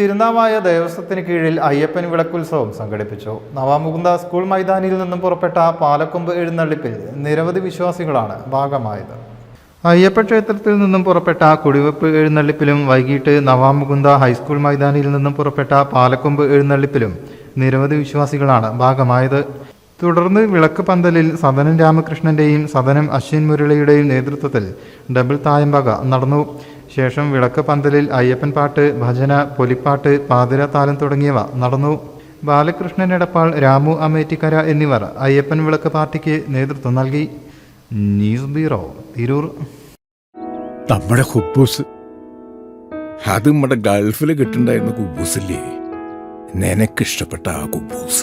തിരുനാവായ ദേവസ്വത്തിന് കീഴിൽ അയ്യപ്പൻ വിളക്കുത്സവം സംഘടിപ്പിച്ചു. നവാമുകുന്ദ സ്കൂൾ മൈതാനിയിൽ നിന്നും പുറപ്പെട്ട പാലക്കൊമ്പ് എഴുന്നള്ളിപ്പിൽ നിരവധി വിശ്വാസികളാണ് ഭാഗമായത്. അയ്യപ്പ ക്ഷേത്രത്തിൽ നിന്നും പുറപ്പെട്ട കുടിവെപ്പ് എഴുന്നള്ളിപ്പിലും വൈകിട്ട് നവാമുകുന്ദ ഹൈസ്കൂൾ മൈതാനിയിൽ നിന്നും പുറപ്പെട്ട പാലക്കൊമ്പ് എഴുന്നള്ളിപ്പിലും നിരവധി വിശ്വാസികളാണ് ഭാഗമായത്. തുടർന്ന് വിളക്ക് പന്തലിൽ സദനം രാമകൃഷ്ണന്റെയും സദനം അശ്വിൻ മുരളിയുടെയും നേതൃത്വത്തിൽ ഡബിൾ തായമ്പക നടന്നു. ശേഷം വിളക്ക് പന്തലിൽ അയ്യപ്പൻ പാട്ട് ഭജന പൊലിപ്പാട്ട് പാതിര താലം തുടങ്ങിയവ നടന്നു. ബാലകൃഷ്ണൻ എടപ്പാൾ രാമു അമേറ്റിക്കര എന്നിവർ അയ്യപ്പൻ വിളക്ക് പാർട്ടിക്ക് നേതൃത്വം നൽകി. News bureau Tirur. നമ്മുടെ കുബൂസ് അത് നമ്മുടെ ഗൾഫിൽ കിട്ടുണ്ടായിരുന്ന കുബൂസില്ലേ? നിനക്കിഷ്ടപ്പെട്ട ആ കുബൂസ്.